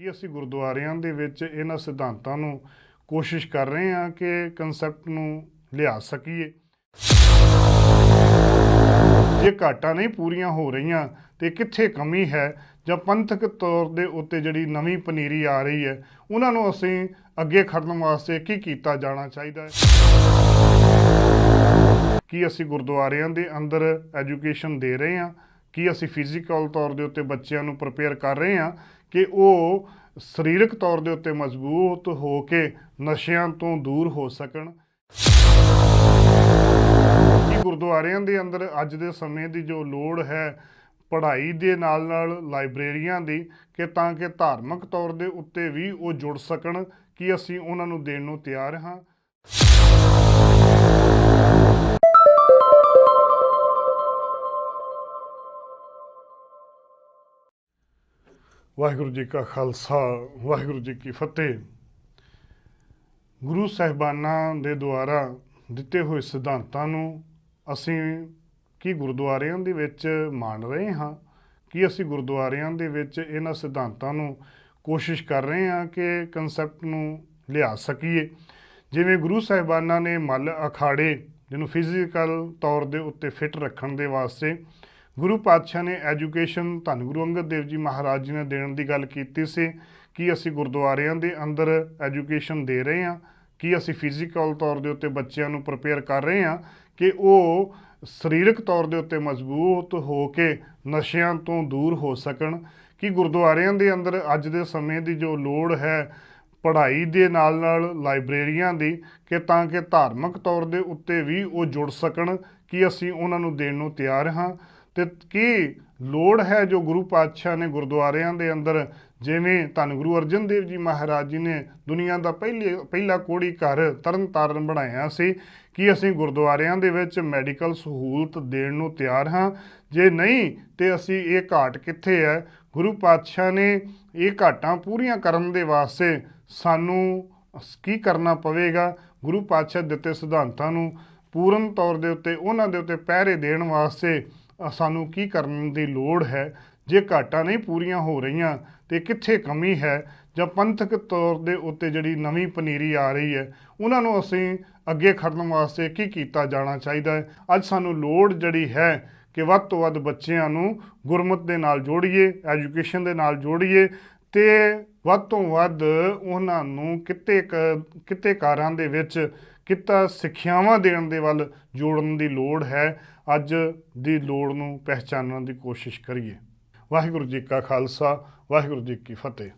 ਕਿ ਅਸੀਂ ਗੁਰਦੁਆਰਿਆਂ ਦੇ ਵਿੱਚ ਇਹਨਾਂ ਸਿਧਾਂਤਾਂ ਨੂੰ ਕੋਸ਼ਿਸ਼ ਕਰ ਰਹੇ ਹਾਂ ਕਿ ਕਨਸੈਪਟ ਨੂੰ ਲਿਆ ਸਕੀਏ। ਜੇ ਘਾਟਾਂ ਨਹੀਂ ਪੂਰੀਆਂ ਹੋ ਰਹੀਆਂ, ਤੇ ਕਿੱਥੇ ਕਮੀ ਹੈ? ਜਾਂ ਪੰਥਕ ਤੌਰ ਦੇ ਉੱਤੇ ਜਿਹੜੀ ਨਵੀਂ ਪਨੀਰੀ ਆ ਰਹੀ ਹੈ, ਉਹਨਾਂ ਨੂੰ ਅਸੀਂ ਅੱਗੇ ਖੜਨ ਵਾਸਤੇ ਕੀ ਕੀਤਾ ਜਾਣਾ ਚਾਹੀਦਾ ਹੈ? ਕੀ ਅਸੀਂ ਗੁਰਦੁਆਰਿਆਂ ਦੇ ਅੰਦਰ ਐਜੂਕੇਸ਼ਨ ਦੇ ਰਹੇ ਹਾਂ? ਕੀ ਅਸੀਂ ਫਿਜ਼ੀਕਲ ਤੌਰ ਦੇ ਉੱਤੇ ਬੱਚਿਆਂ ਨੂੰ ਪ੍ਰਪੇਅਰ ਕਰ ਰਹੇ ਹਾਂ? ਕਿ ਉਹ ਸਰੀਰਕ ਤੌਰ ਦੇ ਉੱਤੇ ਮਜ਼ਬੂਤ ਹੋ ਕੇ ਨਸ਼ਿਆਂ ਤੋਂ ਦੂਰ ਹੋ ਸਕਣ। ਗੁਰਦੁਆਰਿਆਂ ਦੇ ਅੰਦਰ ਅੱਜ ਦੇ ਸਮੇਂ ਦੀ ਜੋ ਲੋੜ ਹੈ ਪੜ੍ਹਾਈ ਦੇ ਨਾਲ ਨਾਲ ਲਾਇਬ੍ਰੇਰੀਆਂ ਦੀ, ਕਿ ਤਾਂ ਕਿ ਧਾਰਮਿਕ ਤੌਰ ਦੇ ਉੱਤੇ ਵੀ ਉਹ ਜੁੜ ਸਕਣ, ਕਿ ਅਸੀਂ ਉਹਨਾਂ ਨੂੰ ਦੇਣ ਨੂੰ ਤਿਆਰ ਹਾਂ। ਵਾਹਿਗੁਰੂ ਜੀ ਕਾ ਖਾਲਸਾ, ਵਾਹਿਗੁਰੂ ਜੀ ਕੀ ਫਤਿਹ। ਗੁਰੂ ਸਾਹਿਬਾਨਾਂ ਦੇ ਦੁਆਰਾ ਦਿੱਤੇ ਹੋਏ ਸਿਧਾਂਤਾਂ ਨੂੰ ਅਸੀਂ ਕੀ ਗੁਰਦੁਆਰਿਆਂ ਦੇ ਵਿੱਚ ਮੰਨ ਰਹੇ ਹਾਂ? ਕੀ ਅਸੀਂ ਗੁਰਦੁਆਰਿਆਂ ਦੇ ਵਿੱਚ ਇਹਨਾਂ ਸਿਧਾਂਤਾਂ ਨੂੰ ਕੋਸ਼ਿਸ਼ ਕਰ ਰਹੇ ਹਾਂ ਕਿ ਕਨਸੈਪਟ ਨੂੰ ਲਿਆ ਸਕੀਏ? ਜਿਵੇਂ ਗੁਰੂ ਸਾਹਿਬਾਨਾਂ ਨੇ ਮੱਲ ਅਖਾੜੇ, ਜਿਹਨੂੰ ਫਿਜ਼ੀਕਲ ਤੌਰ ਦੇ ਉੱਤੇ ਫਿੱਟ ਰੱਖਣ ਦੇ ਵਾਸਤੇ ਗੁਰੂ ਪਾਤਸ਼ਾਹ ਨੇ ਐਜੂਕੇਸ਼ਨ ਧੰਨ ਗੁਰੂ ਅੰਗਦ ਦੇਵ ਜੀ ਮਹਾਰਾਜ ਜੀ ਨੇ ਦੇਣ ਦੀ ਗੱਲ ਕੀਤੀ ਸੀ ਕਿ ਅਸੀਂ ਗੁਰਦੁਆਰਿਆਂ ਦੇ ਅੰਦਰ ਐਜੂਕੇਸ਼ਨ ਦੇ ਰਹੇ ਹਾਂ, ਕਿ ਅਸੀਂ ਫਿਜ਼ੀਕਲ ਤੌਰ ਦੇ ਉੱਤੇ ਬੱਚਿਆਂ ਨੂੰ ਪ੍ਰਪੇਅਰ ਕਰ ਰਹੇ ਹਾਂ ਕਿ ਉਹ ਸਰੀਰਕ ਤੌਰ ਦੇ ਉੱਤੇ ਮਜ਼ਬੂਤ ਹੋ ਕੇ ਨਸ਼ਿਆਂ ਤੋਂ ਦੂਰ ਹੋ ਸਕਣ, ਕਿ ਗੁਰਦੁਆਰਿਆਂ ਦੇ ਅੰਦਰ ਅੱਜ ਦੇ ਸਮੇਂ ਦੀ ਜੋ ਲੋੜ ਹੈ ਪੜ੍ਹਾਈ ਦੇ ਨਾਲ ਨਾਲ ਲਾਇਬ੍ਰੇਰੀਆਂ ਦੀ, ਕਿ ਤਾਂ ਕਿ ਧਾਰਮਿਕ ਤੌਰ ਦੇ ਉੱਤੇ ਵੀ ਉਹ ਜੁੜ ਸਕਣ, ਕਿ ਅਸੀਂ ਉਹਨਾਂ ਨੂੰ ਦੇਣ ਨੂੰ ਤਿਆਰ ਹਾਂ। ਤੇ ਕੀ ਲੋੜ ਹੈ ਜੋ ਗੁਰੂ ਪਾਤਸ਼ਾਹ ਨੇ ਗੁਰਦੁਆਰਿਆਂ ਦੇ ਅੰਦਰ ਜਿਵੇਂ ਧੰਨ ਗੁਰੂ ਅਰਜਨ ਦੇਵ ਜੀ ਮਹਾਰਾਜ ਜੀ ਨੇ ਦੁਨੀਆ ਦਾ ਪਹਿਲੇ, ਪਹਿਲਾ ਕੋੜੀ ਘਰ ਤਰਨ ਤਾਰਨ ਬਣਾਇਆ ਸੀ, ਕਿ ਅਸੀਂ ਗੁਰਦੁਆਰਿਆਂ ਦੇ ਵਿੱਚ ਮੈਡੀਕਲ ਸਹੂਲਤ ਦੇਣ ਨੂੰ ਤਿਆਰ ਹਾਂ? ਜੇ ਨਹੀਂ, ਤੇ ਅਸੀਂ ਇਹ ਘਾਟ ਕਿੱਥੇ ਹੈ? ਗੁਰੂ ਪਾਤਸ਼ਾਹ ਨੇ ਇਹ ਘਾਟਾਂ ਪੂਰੀਆਂ ਕਰਨ ਦੇ ਵਾਸਤੇ ਸਾਨੂੰ ਕੀ ਕਰਨਾ ਪਵੇਗਾ? ਗੁਰੂ ਪਾਤਸ਼ਾਹ ਦਿੱਤੇ ਸਿਧਾਂਤਾਂ ਨੂੰ ਪੂਰਨ ਤੌਰ ਦੇ ਉੱਤੇ, ਉਹਨਾਂ ਦੇ ਉੱਤੇ ਪਹਿਰੇ ਦੇਣ ਵਾਸਤੇ ਸਾਨੂੰ ਕੀ ਕਰਨ ਦੀ ਲੋੜ ਹੈ? ਜੇ ਘਾਟਾਂ ਨਹੀਂ ਪੂਰੀਆਂ ਹੋ ਰਹੀਆਂ, ਤੇ ਕਿੱਥੇ ਕਮੀ ਹੈ? ਜਾਂ ਪੰਥਕ ਤੌਰ ਦੇ ਉੱਤੇ ਜਿਹੜੀ ਨਵੀਂ ਪਨੀਰੀ ਆ ਰਹੀ ਹੈ, ਉਹਨਾਂ ਨੂੰ ਅਸੀਂ ਅੱਗੇ ਖੜਨ ਵਾਸਤੇ ਕੀ ਕੀਤਾ ਜਾਣਾ ਚਾਹੀਦਾ ਹੈ? ਅੱਜ ਸਾਨੂੰ ਲੋੜ ਜਿਹੜੀ ਹੈ ਕਿ ਵੱਧ ਤੋਂ ਵੱਧ ਬੱਚਿਆਂ ਨੂੰ ਗੁਰਮਤ ਦੇ ਨਾਲ ਜੋੜੀਏ, ਐਜੂਕੇਸ਼ਨ ਦੇ ਨਾਲ ਜੋੜੀਏ, ਤੇ ਵੱਧ ਤੋਂ ਵੱਧ ਉਹਨਾਂ ਨੂੰ ਕਿਤੇ ਕ- ਕਿਤੇ ਕਾਰਾਂ ਦੇ ਵਿੱਚ ਕਿੱਤਾ ਸਿੱਖਿਆਵਾਂ ਦੇਣ ਦੇ ਵੱਲ ਜੋੜਨ ਦੀ ਲੋੜ ਹੈ। ਅੱਜ ਦੀ ਲੋੜ ਨੂੰ ਪਹਿਚਾਨਣ ਦੀ ਕੋਸ਼ਿਸ਼ ਕਰੀਏ। ਵਾਹਿਗੁਰੂ ਜੀ ਕਾ ਖਾਲਸਾ, ਵਾਹਿਗੁਰੂ ਜੀ ਕੀ ਫਤਿਹ।